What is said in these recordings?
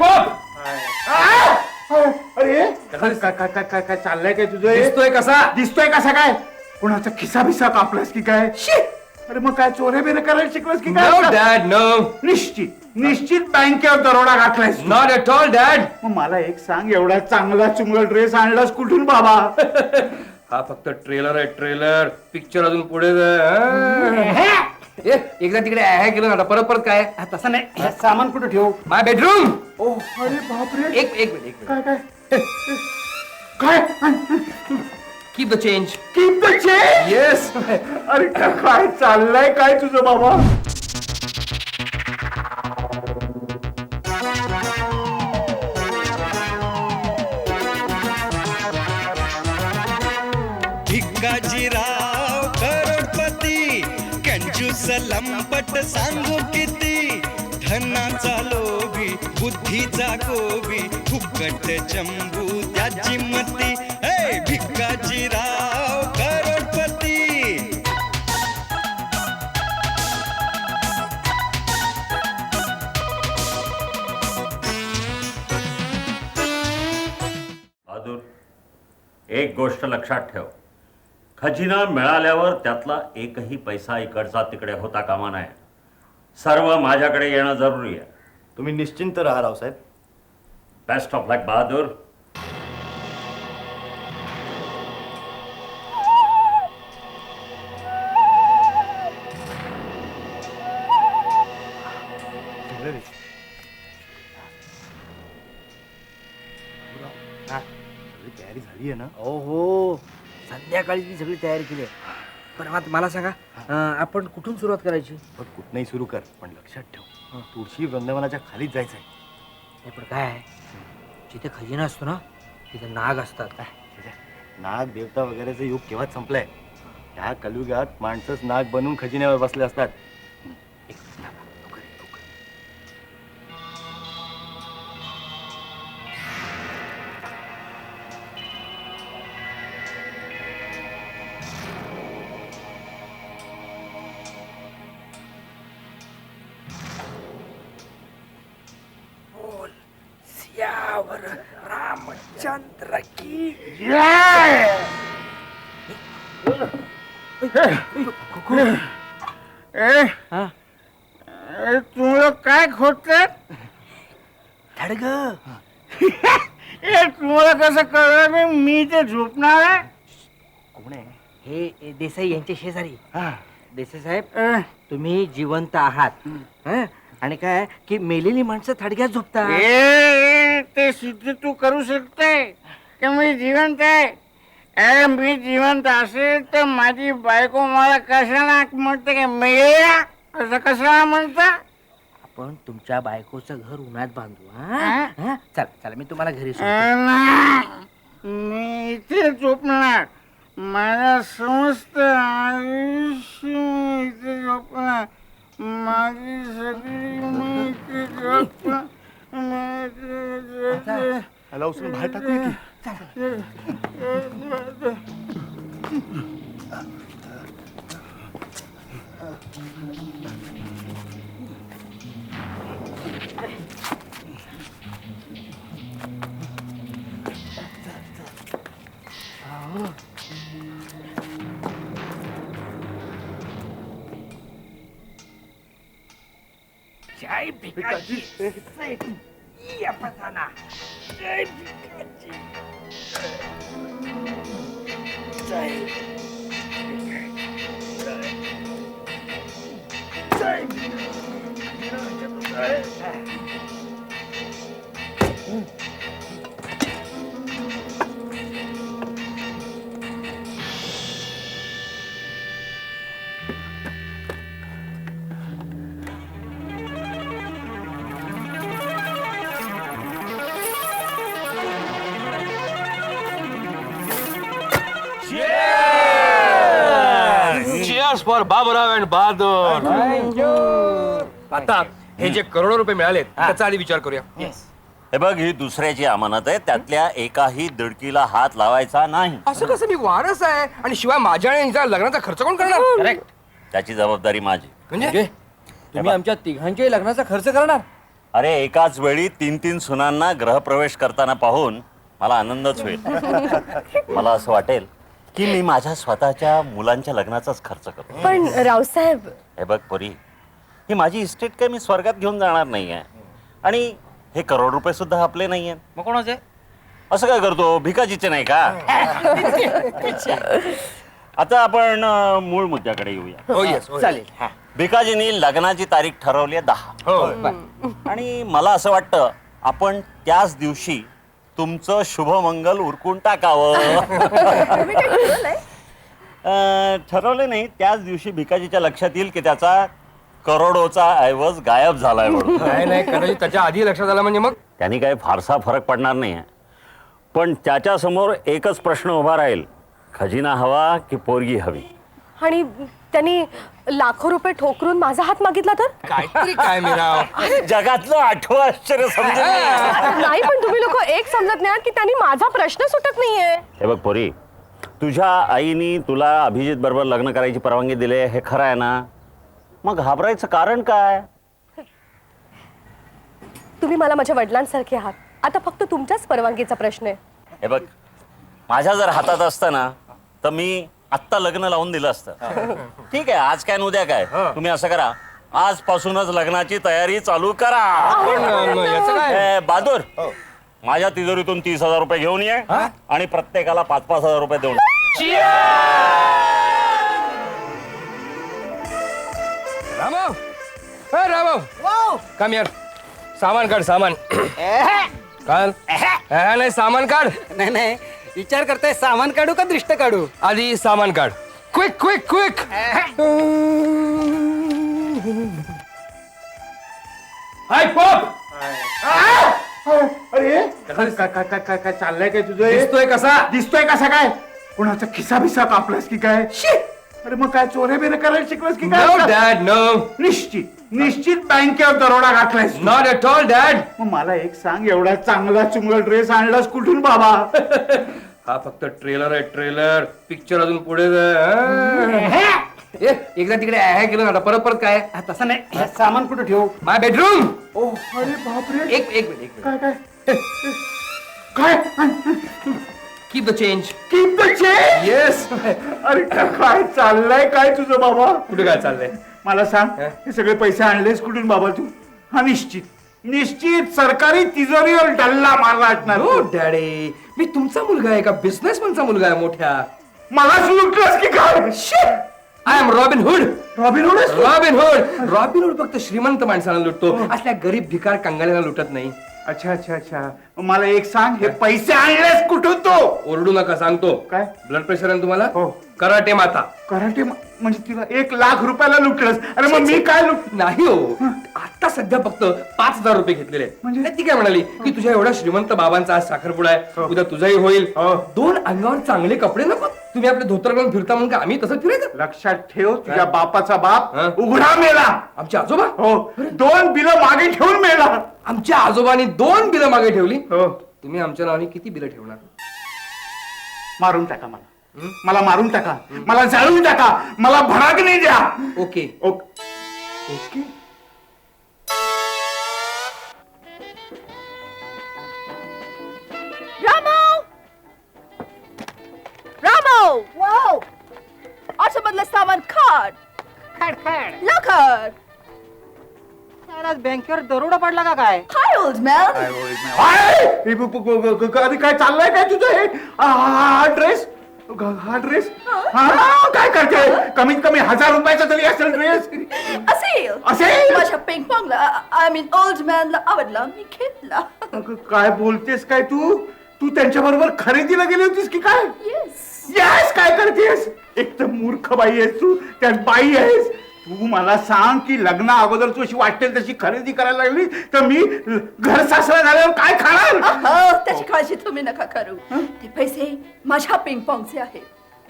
Pop अरे? काय काय काय काय काय काय चाललंय काय तुझं हे? दिसतोय कसा? दिसतोय कसा काय? कुणाचा खिसा बिसा कापलास की काय? अरे मग काय चोऱ्या बिरे करायला शिकलास की नो काय डॅड नो निश्चित निश्चित बँकेवर दरोडा घातलायस. नॉट एट ऑल डॅड मग मला एक सांग एवढा चांगला चुंगला ड्रेस आणलास कुठून बाबा? हा फक्त ट्रेलर आहे ट्रेलर. पिक्चर अजून पुढे जाय, हा. ए, एकदा तिकडे आहे केलं ना परत परत काय? तसं नाही. हे सामान कुठे ठेवू? माय बेडरूम ओ अरे बापरे. एक एक मिनिट एक काय काय? काय? Keep the change? येस अरे काय चाललंय? काय तुझं बाबा? लंपट सांगू किती? धनाचा लोभी बुद्धीचा कोबी फुकट चंबू त्याची मती. हे भिकाजीराव करोडपती. एक गोष्ट लक्षात ठेव. खजिना मिळाल्यावर त्यातला एकही पैसा इकडचा तिकडे होता कामा नये. सर्व माझ्याकडे येणं जरुरी आहे. तुम्ही निश्चिंत राहा Raosaheb best of luck Bahadur. तयारी झाली आहे ना? हो हो. संध्याकाळी मी सगळी तयारी केली आहे. पण आता मला सांगा अं, आपण कुठून सुरुवात करायची? बघ कुठनंही सुरू कर पण लक्षात ठेव. तुळशी वृंदावनाच्या खालीच जायचं आहे. नाही पण काय आहे? जिथे खजिना असतो ना तिथे नाग असतात. काय? नाग देवता वगैरेचा युग केव्हाच संपलाय? ह्या कलयुगात माणसंच नाग बनून खजिन्यावर बसले असतात. रामचंद्र की हा तुम्हाला काय खोटत धडग तुम्हाला कसं कळलं मी मी ते झोपणार आहे कोण आहे हे देसाई यांचे शेजारी हा. देसाई साहेब तुम्ही जिवंत आहात हं? आणि काय की मेलेली माणसं थडग्यात झोपतात ए, ए, ते सिद्ध तू करू शकते की मी जिवंत आहे. ए, मी जिवंत असेल तर माझी बायको मला कशाला म्हणते की मेल्या असं कशाला म्हणता? आपण तुमच्या बायकोचं घर उन्हात बांधू हा? चला चला मी तुम्हाला घरी सोडतो. अं, नाही. मी इथे झोपणार. माझं समस्त आयुष्य मी इथे झोपणार. माझी सगळी मी इथे झोपणार. मी इथे झोपणार. ह्याला उचलून बाहेर टाकूया की जय भिकाजी या पसाना. जय class for Baburao and Bahadur. आता हे जे करोडो रुपये मिळालेत त्याचा आधी विचार करूया. हे बघ ही दुसऱ्याची अमानत आहे त्यातल्या एकाही दिडकीला हात लावायचा नाही. असं कसं? मी वारस आहे. आणि शिवाय माझ्या आणि हिचा लग्नाचा खर्च कोण करणार? त्याची जबाबदारी माझी. म्हणजे? तुम्ही आमच्या तिघांच्याही लग्नाचा खर्च करणार? अरे एकाच वेळी तीन तीन सुनांना ग्रहप्रवेश करताना पाहून मला आनंदच होईल. मला असं वाटेल. की मी माझ्या स्वतःच्या मुलांच्या लग्नाचाच खर्च करतो. पण रावसाहेब हे बघ परी ही माझी इस्टेट काय मी स्वर्गात घेऊन जाणार नाही आहे आणि हे करोड रुपये सुद्धा आपले नाही आहेत मग कोणाचे असं काय करतो? भिकाजीचे नाही का? आता आपण अं, मूळ मुद्द्याकडे येऊया. हो येस चालेल. भिकाजींनी लग्नाची तारीख ठरवली आहे दहा. हो. आणि मला असं वाटतं आपण त्याच दिवशी तुमचं शुभमंगल उरकून टाकावं. तुम्ही काय ठरवलंय? अं, ठरवलं नाही. त्याच दिवशी भिकाजीच्या लक्षात येईल की त्याचा करोडोचा ऐवज गायब झालाय म्हणून. नाही नाही कदाचित त्याच्या आधी लक्षात आलं म्हणजे मग? त्यांनी काही फारसा फरक पडणार नाही आहे पण त्याच्यासमोर एकच प्रश्न उभा राहील. खजिना हवा की पोरगी हवी? आणि त्यांनी लाखो रुपये ठोकरून माझा हात मागितला तर? काहीतरी काय मी राव जगातलं आठवं आश्चर्य समजून घे. नाही पण तुम्ही लोक एक समजत नाही की त्यांनी माझा प्रश्न सुटत नाहीये. हे बघ पोरी तुझ्या आईनी तुला अभिजित बरोबर लग्न करायची परवानगी दिली आहे, हे खरं आहे ना? मग घाबरायचं कारण काय? तुम्ही मला माझ्या वडिलांसारखे आहात. आता फक्त तुमच्याच परवानगीचा प्रश्न आहे. हे बघ माझ्या जर हातात असतं ना तर मी आत्ता लग्न लावून दिलं असतं. ठीक आहे आज काय न उद्या काय? तुम्ही असं करा आजपासूनच लग्नाची तयारी चालू करा. पण अं, याचं काय? ए, बहादूर माझ्या तिजोरीतून तीस हजार रुपये घेऊन ये आणि प्रत्येकाला पाच पाच हजार रुपये देऊन रामो! ए रामो! कम यार सामान काढ सामान. काढ ए, नाही सामान काढ. नाही नाही. विचार करताय सामान काढू का दृष्ट काढू? आधी सामान काढ. Quick quick quick hi pop! अरे काय काय काय काय काय चाललंय काय तुझं? दिसतोय कसा? दिसतोय कसा काय? कुणाचा खिसा बिसा कापलास की काय? अरे मग काय चोऱ्या बिरे करायला शिकलास की काय डॅड नो निश्चित निश्चित बँकेवर दरोडा घातलायस तू. नॉट एट ऑल डॅड मग मला एक सांग एवढा चांगला चुंगला ड्रेस आणलास कुठून बाबा? हा फक्त ट्रेलर आहे ट्रेलर पिक्चर अजून पुढे जाय, हा. ए, एकदा तिकडे आहे केलं ना परत परत काय? तसं नाही. हे सामान कुठे ठेवू? माय बेडरूम ओ अरे बापरे. एक एक मिनिट एक मिनिट. काय काय? काय? Keep the change Keep the change? Yes अरे काय चाललंय काय तुझं बाबा? कुठे काय चाललंय? मला सांग हे? सगळे पैसे आणलेस कुठून बाबा तू? हा निश्चित. निश्चित सरकारी तिजोरीवर डल्ला मारला असणार हो डॅडी मी तुमचा मुलगा आहे का? बिझनेसमॅनचा मुलगा आहे मोठ्या. मला सुटलास की काय? I am Robin Hood Robin Hood? Robin Hood Robin Hood फक्त श्रीमंत माणसाला लुटतो. असल्या गरीब भिकार कंगाल्यांना लुटत नाही. अच्छा अच्छा अच्छा. मग मला एक सांग हे पैसे आणलेस कुठून तो? ओरडू नका सांगतो. काय? ब्लड प्रेशर आहे तुम्हाला? हो. कराटे माता. कराटे म- म्हणजे तिला एक लाख रुपयाला लुटलंस. अरे मग मी काय लुट नाही हो. आता सध्या फक्त पाच हजार रुपये घेतलेले आहेत. म्हणजे? नाही, ती काय म्हणाली? की तुझ्या एवढ्या श्रीमंत बाबांचा आज साखरपुडा आहे. उद्या तुझाही होईल. हो. दोन अंगावर चांगले कपडे नको तुम्ही आपले धोतर घालून फिरता म्हणून का आम्ही तसंच फिरायचं? लक्षात ठेव तुझ्या बापाचा बाप हा? उघडा मेला. आमचे आजोबा? हो. दोन बिलं मागे ठेवून मेला. आमच्या आजोबांनी दोन बिलं मागे ठेवली. हो. तुम्ही आमच्या नावाने किती बिलं ठेवणार? मारून टाका मला. मला मारून टाका. मला जाळून टाका. मला भडाकणी द्या. ओके. Okay okay. ऑटोमधलं सामान खाड. खाड लवकर आज बँकेवर दरोडा पडला का काय? हाय ओल्ड मॅन अरे काय चाललंय काय तुझं हे? ड्रेस हा ड्रेस हा काय करते? कमीत कमी हजार रुपयाचा तरी असेल ड्रेस असेल. असेल? माझ्या पिंग पॉंगला आय मीन ओल्ड मॅनला आवडला मी घेतला. काय बोलतेस काय तू? तू त्यांच्या बरोबर खरेदीला गेली होतीस की काय? येस येस काय करतेस? एक तर मूर्ख बाई आहेस तू त्यात बाई आहेस. तू मला सांग की लग्ना अगोदर तू अशी वाटेल तशी खरेदी करायला लागली तर मी घर सासरा झाल्यावर काय खाणार? अहो, त्याची काळजी तुम्ही नका करू. ते पैसे माझ्या पिंग पॉंगचे आहेत.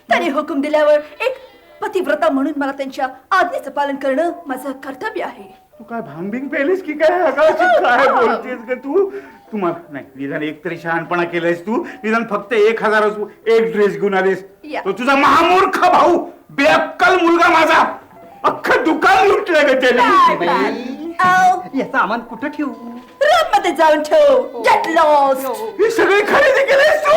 त्याने हुकूम दिल्यावर एक पतिव्रता म्हणून मला त्यांच्या आज्ञेचं पालन करणं माझं कर्तव्य आहे. तू काय भांबिंग पेलीस की काय? काय बोलतेस का तू? तुम्हाला नाही निदान एक तरी शहाणपणा केलायस तू. निदान फक्त एक हजार एक ड्रेस घेऊन आलीस. या. तो तुझा महामूर्ख भाऊ बेअक्कल मुलगा माझा. अख्खं दुकान लुटलं ग त्याने. याचं सामान कुठं ठेवू? रूममध्ये जाऊन ठेव. गेट लॉस्ट ही. सगळी खरेदी केलीस तू.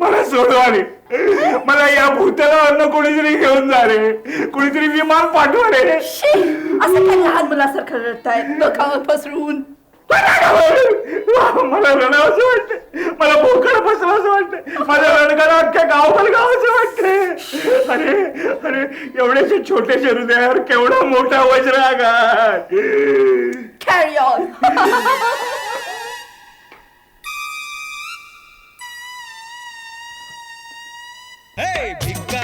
मला सोडवारे मला या भूताला अन्न कोणीतरी घेऊन जा रे. कोणीतरी विमान पाठवा रे. असं काय लहान मुलासारखं रडताय? डोकावर पसरून मला रडावंसं वाटतं मला बोकड फसवायचं वाटतं माझ्या रडगाला अख्ख्या गावाला गावाचं वाटतं अरे अरे एवढ्याशा छोट्याशा हृदयावर केवढा मोठा वज्राघात. कॅरी ऑन हे भिकाची